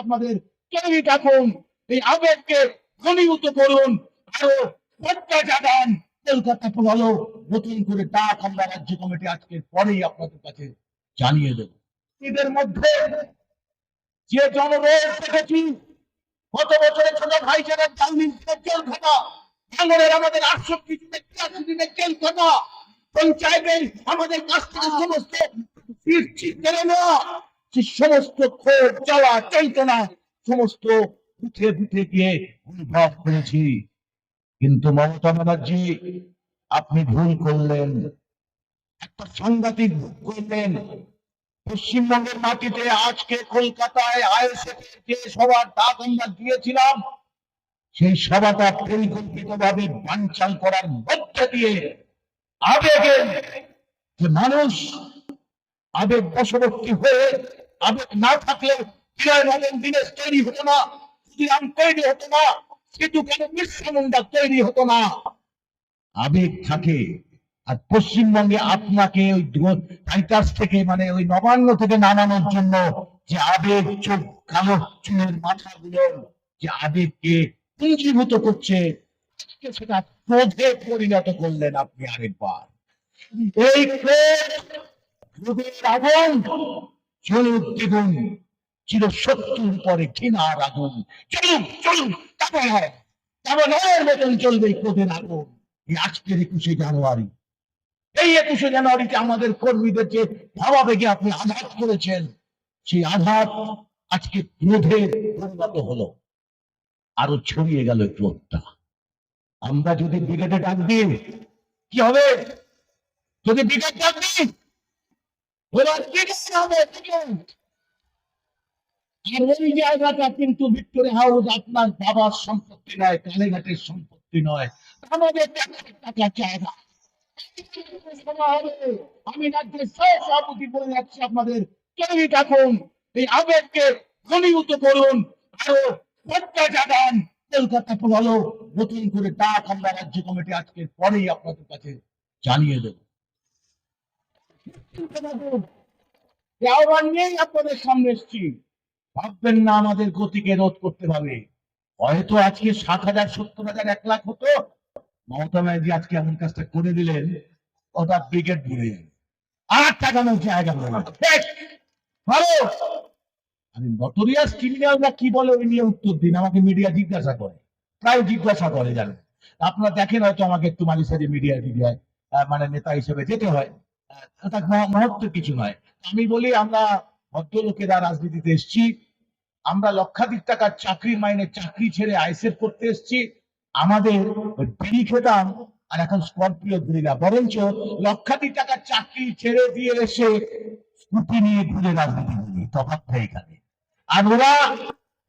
আপনাদের থাকুন। এই আবেগকে ঘনীভূত করুন আরও জাগান। কলকাতা ভালো নতুন করে ডাক আমরা রাজ্য কমিটি আজকের পরেই আপনাদের কাছে জানিয়ে দেব। এদের মধ্যে যে জনরোষ দেখেছি, গত বছরে ছোট ভাই যারা জামিন জেল আমাদের আটষট্টি দিনের তিরাশি পঞ্চায়েতের আমাদের কাছ থেকে সমস্ত ফিস কেড়ে নেওয়া যে সমস্ত ক্ষোভ, জ্বালা, চেতনা সমস্ত উঠে উঠে গিয়ে অনুভব করেছি। কিন্তু মমতা ব্যানার্জি, আপনি ভুল করলেন। একটা সাংঘাতিক ভুল করলেন। পশ্চিমবঙ্গের মাটিতে আজকে কলকাতায় আইএসএফ যে সভার ডাক আমরা দিয়েছিলাম, সেই সভাটা পরিকল্পিত ভাবে বানচাল করার মধ্যে দিয়ে আবেগে যে মানুষ আবেগ বশবর্তী হয়ে আবেগ না থাকলে দিনেশ তৈরি হতো না ক্ষুদিরাম তৈরি হতো না, সেতু কেন বিশ্বমুন্ডা তৈরি হতো না? আবেগ থাকে আর পশ্চিমবঙ্গে আপনাকে ওই থেকে মানে ওই নবান্ন থেকে নামানোর জন্য যে আবেগ চোখ কালো চুলের যে আবেগকে পুঞ্জীভূত করছে সেটা ক্রোধে পরিণত করলেন আপনি আরেকবার। এই ক্রোধ ক্রোধের আগুন চলুক দ্বিগুণ চির শত্রুর পরে আগুন চলুক চলুক চলবে আগুন এই আজকের একুশে জানুয়ারি এই একুশে জানুয়ারিতে আমাদের ভাবাবেগে আপনি আঘাত করেছেন সেই আঘাত আজকে ক্রোধে পরিণত হলো আরও ছড়িয়ে গেল ক্রোধটা আমরা যদি ব্রিগেডে ডাক দিই কি হবে যদি ব্রিগেড ডাক দিই আর ওই জায়গাটা কিন্তু ভিক্টোরিয়া হাউস আপনার বাবার সম্পত্তি নয়, কালীঘাটের সম্পত্তি নয়। আমাদের টাকা জায়গা। আমি রাজ্যের সভাপতি বলে যাচ্ছি আপনাদের। তৈরি থাকুন, এই আবেগকে ঘনীভূত করুন, আরও ভোটটা জাগান। কলকাতা ভালো নতুন করে ডাক আমরা রাজ্য কমিটি আজকের পরেই আপনাদের কাছে জানিয়ে দেব। আপনাদের সামনে এসছি ভাববেন না আমাদের গতিকে রোধ করতে হয়তো আজকে সাত হাজার সত্তর হাজার এক লাখ হতো মমতা ব্যানার্জি আজকে এমন কাজটা করে দিলেন ব্রিগেড যাবে আর টাকানোর জায়গা হবে ভালো আমি নটোরিয়াস ক্রিমিনালরা কি বলে ওই নিয়ে উত্তর দিন আমাকে মিডিয়া জিজ্ঞাসা করে প্রায় জিজ্ঞাসা করে জানেন আপনারা দেখেন হয়তো আমাকে একটু সাঝে মিডিয়া মানে নেতা হিসেবে যেতে হয়। মহত্ব কিছু নয়। আমি বলি, আমরা ভদ্রলোকেরা রাজনীতিতে এসছি, আমরা লক্ষাধিক টাকার চাকরির মাইনে চাকরি ছেড়ে আইসেফ করতে এসছি, আমাদের বিড়ি খেতাম, আর এখন স্করপিও ঘুরি না। বরঞ্চ লক্ষাধিক টাকার চাকরি ছেড়ে দিয়ে এসে স্কুটি নিয়ে ঘুরে রাজনীতি করি তফাৎটা এখানে। আর ওরা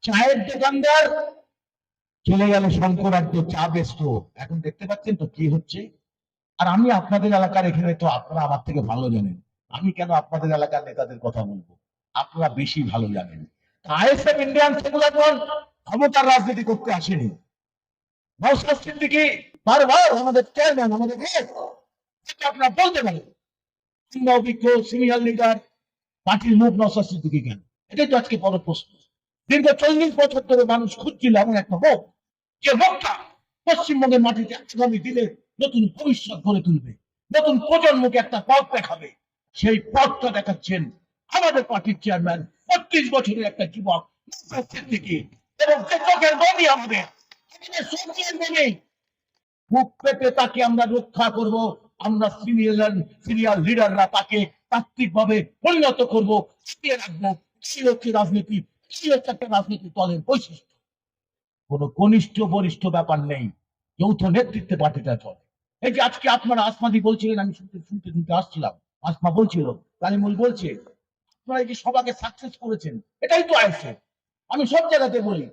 চায়ের দোকানদার, চলে গেল শঙ্করার্য চা বেচত এখন দেখতে পাচ্ছেন তো কি হচ্ছে? আর আমি আপনাদের এলাকার এখানে তো আপনারা আমার থেকে ভালো জানেন। আমি কেন আপনাদের এলাকার নেতাদের কথা বলব? আপনারা বেশি ভালো জানেন। আইএসএফ, ইন্ডিয়ান সেকুলার ক্ষমতার রাজনীতি করতে আসেনি। বলতে পারেন। অভিজ্ঞ, সিনিয়র এটাই তো আজকে বড় প্রশ্ন। দীর্ঘ চল্লিশ বছর ধরে মানুষ খুঁজছিল এমন একটা মুখ যে মুখটা পশ্চিমবঙ্গের মাটিতে আগামী দিনে নতুন ভবিষ্যৎ গড়ে তুলবে, নতুন প্রজন্মকে একটা পথ দেখাবে। সেই পথটা দেখাচ্ছেন আমাদের পার্টির চেয়ারম্যান বত্রিশ বছরের একটা যুবক সিদ্দিকী এবং সে চোখের আমাদের। তাকে আমরা রক্ষা করব, আমরা লিডাররা তাকে পরিণত করব। রাখব। হচ্ছে রাজনীতি এই হচ্ছে একটা রাজনীতি দলের বৈশিষ্ট্য। কোন কনিষ্ঠ, বরিষ্ঠ ব্যাপার নেই। যৌথ নেতৃত্বে পার্টিটা চলে। এই যে আজকে আপনারা আসমাদি বলছিলেন, আমি শুনতে শুনতে শুনতে আসছিলাম। আসমা বলছিল কালিমুল বলছে, আপনারা এই যে সবাকে সাকসেস করেছেন? এটাই তো আইসে। আমি সব জায়গাতে বলি